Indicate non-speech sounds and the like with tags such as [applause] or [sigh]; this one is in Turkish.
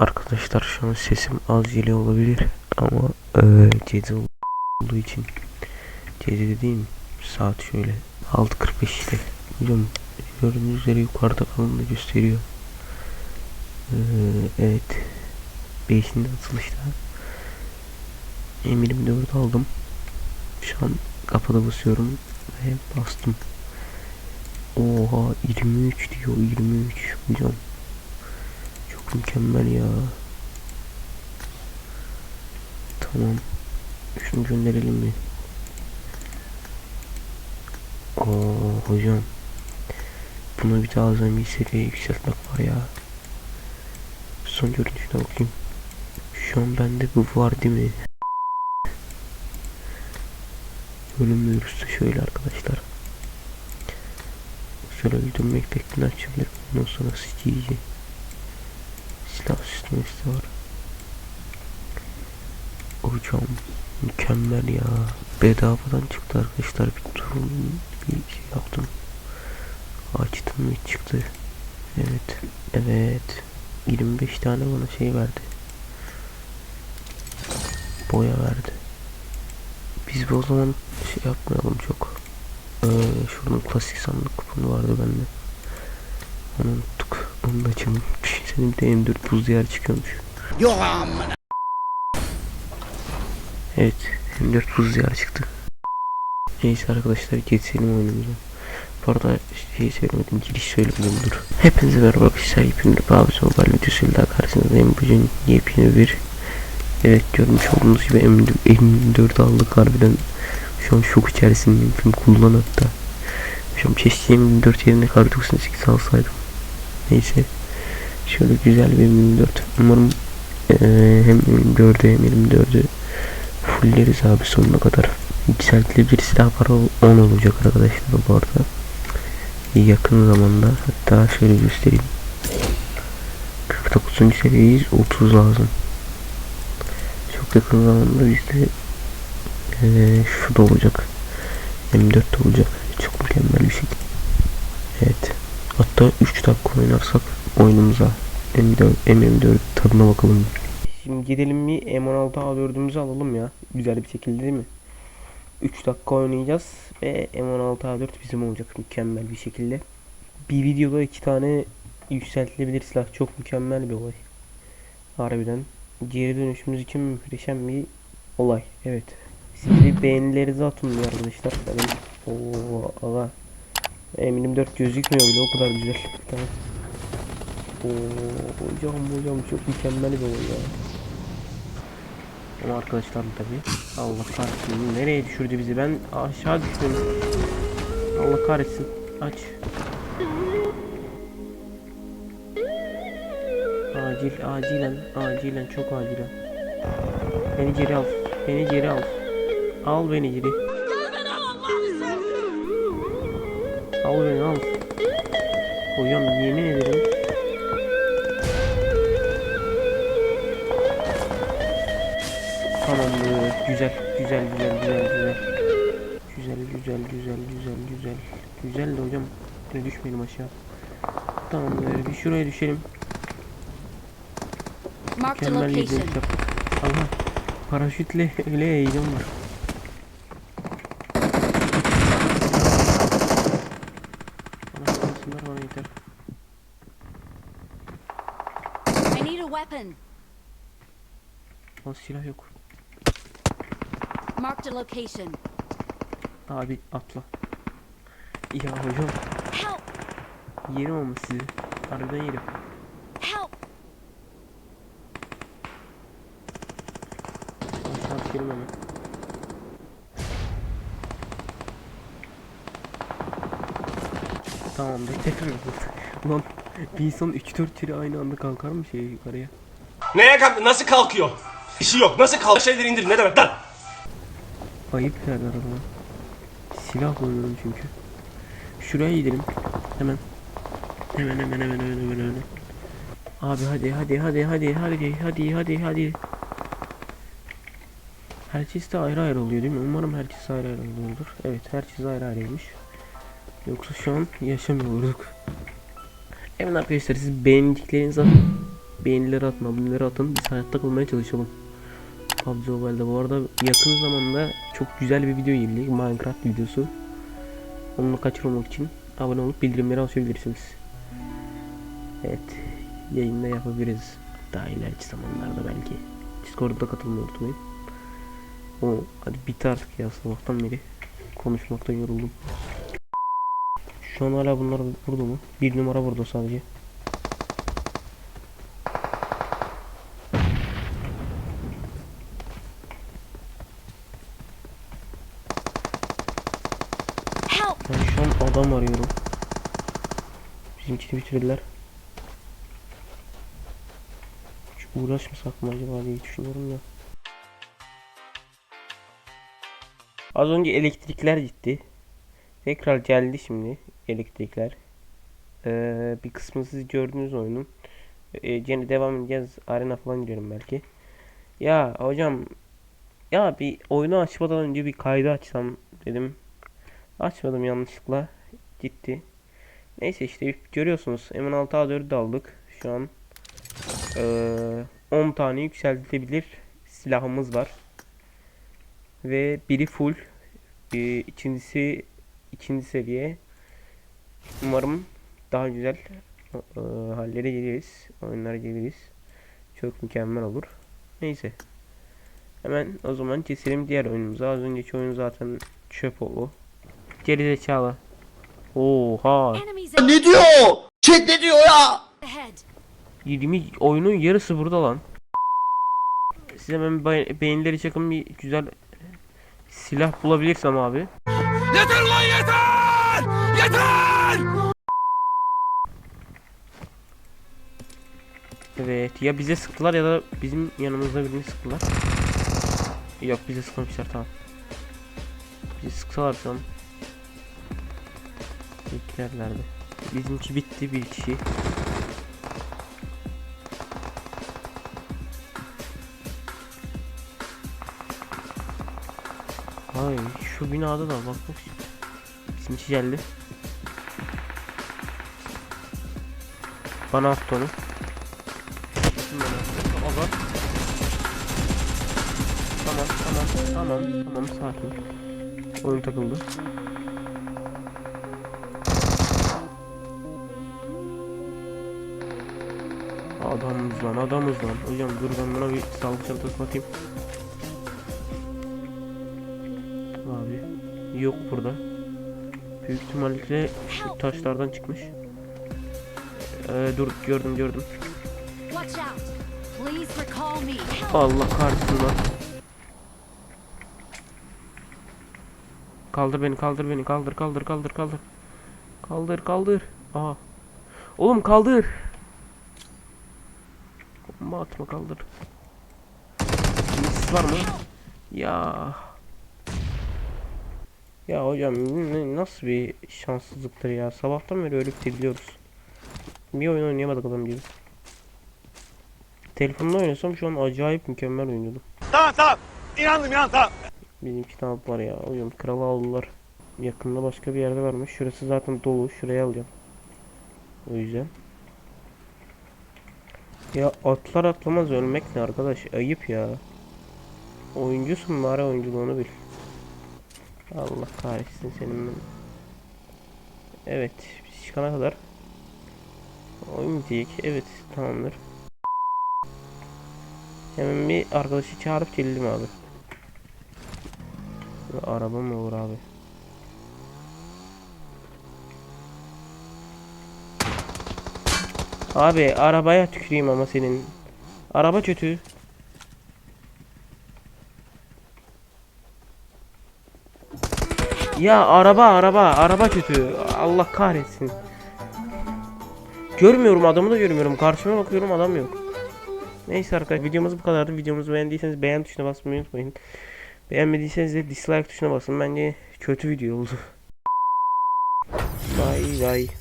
Arkadaşlar şu an sesim az geliyor olabilir ama gece olduğu için gece dediğim saat şöyle 6.45 işte hocam gördüğünüz üzere yukarıda falan da gösteriyor. Eee, evet 5'inde atılışta eminim 4 aldım. Şu an kapıda basıyorum ve bastım. Oha 23 diyor 23 hocam çok mükemmel ya. Tamam. Şunu gönderelim mi? Oo hocam. Bunu bir daha azami seviyeye yükseltmek var ya. Son görünüşüne bakayım. Şu an bende bu var değil mi? Bölünmüyoruz da şöyle arkadaşlar. Şöyle bir dönmek bekleni açabilirim. Ondan sonra sıçıyıcı süslemesi var. Hocam mükemmel ya. Bedavadan çıktı arkadaşlar. Bir durum bir şey yaptım. Açtım ve çıktı. Evet. Evet. 25 tane bana şey verdi. Boya verdi. Biz bu o zaman şey yapmayalım çok. Ee, şuradan klasik sandık kuponu vardı bende. Onu açalım. Düşünsene bir de M4 buz diyar çıkıyormuş. Yok amına. Evet. M4 buz diyar çıktı. Neyse arkadaşlar geçelim oyunumuza. Bu arada şey söylemedim, giriş söylemedim dur. Hepinize merhaba arkadaşlar. Yepyeni bir Babs Mobile videosuyla daha karşınızdayım. Bugün yepyeni bir Evet görmüş olduğunuz gibi M4, M4 aldık harbiden. Şu an şok içerisindeyim. Film kullan hatta. Şu an keşke M4 yerine kar 98 alsaydım. Neyse. Şöyle güzel bir 24. Umarım eee hem 24'ü hem 24'ü fulleriz abi sonuna kadar. Yükseltilebilir silah var o 10 olacak arkadaşlar bu arada. Yakın zamanda hatta şöyle göstereyim. 49. seviyeyiz 30 lazım. Çok yakın zamanda bizde eee şu da olacak. M4 de olacak. Çok mükemmel bir şey. Evet. Hatta 3 dakika oynarsak oyunumuza M4, MM4 tadına bakalım. Şimdi gidelim mi M16 A4'ümüzü alalım ya. Güzel bir şekilde değil mi? 3 dakika oynayacağız ve M16 A4 bizim olacak mükemmel bir şekilde. Bir videoda iki tane yükseltilebilir silah çok mükemmel bir olay. Harbiden geri dönüşümüz için muhteşem bir olay. Evet. Siz bir beğenilerinizi atın arkadaşlar. Ooo aga Eminim 4 gözükmüyor bile o kadar güzel. Tamam. Oo, hocam hocam çok mükemmel bir oyun ya. Ama arkadaşlar tabi Allah kahretsin nereye düşürdü bizi ben aşağı düştüm. Allah kahretsin aç. Acil acilen acilen çok acilen. Beni geri al. Beni geri al. Al beni geri. Al beni al. Hocam yemin ederim. Tamamdır. Güzel, güzel, güzel, güzel, güzel. Güzel, güzel, güzel, güzel, güzel. Güzel de hocam. Ne düşmeyelim aşağı. Tamamdır. Bir şuraya düşelim. Mükemmel dönüş yaptık. Allah. Paraşütle [laughs] öyle heyecan var. Bana kalsınlar bana yeter. I need a weapon. Lan silah yok. Marked a location. Abi atla. Ya hocam Help! yerim ama sizi. Harbiden yerim. Help! Aşağı atlayalım hemen. Tamamdır tekrar Ulan bir insan 3-4 kere aynı anda kalkar mı şey yukarıya? Neye kalk nasıl kalkıyor? İşi yok. Nasıl kalk? Şeyleri indir. Ne demek lan? Ayıp yerler adama. Silah koyuyorum çünkü. Şuraya gidelim. Hemen. Hemen hemen hemen hemen hemen hemen. Abi hadi hadi hadi hadi hadi hadi hadi hadi. Herkes de ayrı ayrı oluyor değil mi? Umarım herkes ayrı ayrı oluyordur. Evet herkes ayrı ayrıymış. Yoksa şu an yaşamıyor olurduk. Evet arkadaşlar siz beğendiklerinizi Beğenileri atın, aboneleri atın. Biz hayatta kalmaya çalışalım. PUBG Mobile'de bu arada yakın zamanda çok güzel bir video gelecek. Minecraft videosu. Onu kaçırmamak için abone olup bildirimleri açabilirsiniz. Evet. Yayında yapabiliriz. Daha ileriki zamanlarda belki. Discord'da katılmayı unutmayın. O hadi bit artık ya sabahtan beri konuşmaktan yoruldum. Şu an hala bunlar burada mı? Bir numara burada sadece. Help! Ben şu an adam arıyorum. Bizimkini bitirdiler. Hiç uğraşmasak mı acaba diye düşünüyorum da. Az önce elektrikler gitti. Tekrar geldi şimdi elektrikler. Ee, bir kısmını siz gördünüz oyunun. Ee, gene devam edeceğiz. Arena falan giriyorum belki. Ya hocam ya bir oyunu açmadan önce bir kaydı açsam dedim. Açmadım yanlışlıkla. Gitti. Neyse işte görüyorsunuz. M16A4'ü de aldık. Şu an eee, 10 tane yükseltilebilir silahımız var. Ve biri full. Ee, ikincisi ikinci seviye. Umarım daha güzel eee, hallere geliriz. Oyunlara geliriz. Çok mükemmel olur. Neyse. Hemen o zaman keselim diğer oyunumuza. Az önceki oyun zaten çöp oldu. Geri zekalı. Oha. Ne diyor? Chat ne diyor ya? ahead! 20 oyunun yarısı burada lan. Size hemen be beğenileri çakın bir güzel silah bulabilirsem abi. Yeter lan yeter! Yeter! Evet ya bize sıktılar ya da bizim yanımızda birini sıktılar. Yok bize sıkmamışlar tamam. Bizi sıksalar şu an. Beklerlerdi. Bizimki bitti bir kişi. Ay şu binada da bak bak. Bizimki geldi. Bana attı onu. Tamam tamam tamam tamam sakin. Oyun takıldı. Adamız lan adamız lan. Hocam dur ben buna bir sağlık çantası atayım. Abi yok burada. Büyük ihtimalle şu taşlardan çıkmış. Ee, dur gördüm gördüm. Allah kahretsin lan. Kaldır beni kaldır beni kaldır kaldır kaldır kaldır. Kaldır kaldır. Aha. Oğlum kaldır. Bomba atma kaldır. Var mı? Ya. Ya hocam nasıl bir şanssızlıktır ya. Sabahtan beri ölüp gidiyoruz. Bir oyun oynayamadık adam gibi. Telefonda oynasam şu an acayip mükemmel oynuyordum. Tamam tamam. İnandım inandım tamam. Bizimki ne yaptılar ya? Hocam kralı aldılar. Yakında başka bir yerde varmış. Şurası zaten dolu. Şuraya alacağım. O yüzden. Ya atlar atlamaz ölmek ne arkadaş? Ayıp ya. Oyuncusun bari oyunculuğunu bil. Allah kahretsin senin. Evet. Biz çıkana kadar. Oyun bitecek. Evet. Tamamdır. Hemen bir arkadaşı çağırıp gelelim abi. Araba mı olur abi? Abi arabaya tüküreyim ama senin. Araba kötü. Ya araba araba araba kötü. Allah kahretsin. Görmüyorum adamı da görmüyorum. Karşıma bakıyorum adam yok. Neyse arkadaşlar videomuz bu kadardı. Videomuzu beğendiyseniz beğen tuşuna basmayı unutmayın. Beğenmediyseniz de dislike tuşuna basın. Bence kötü video oldu. Bye bye.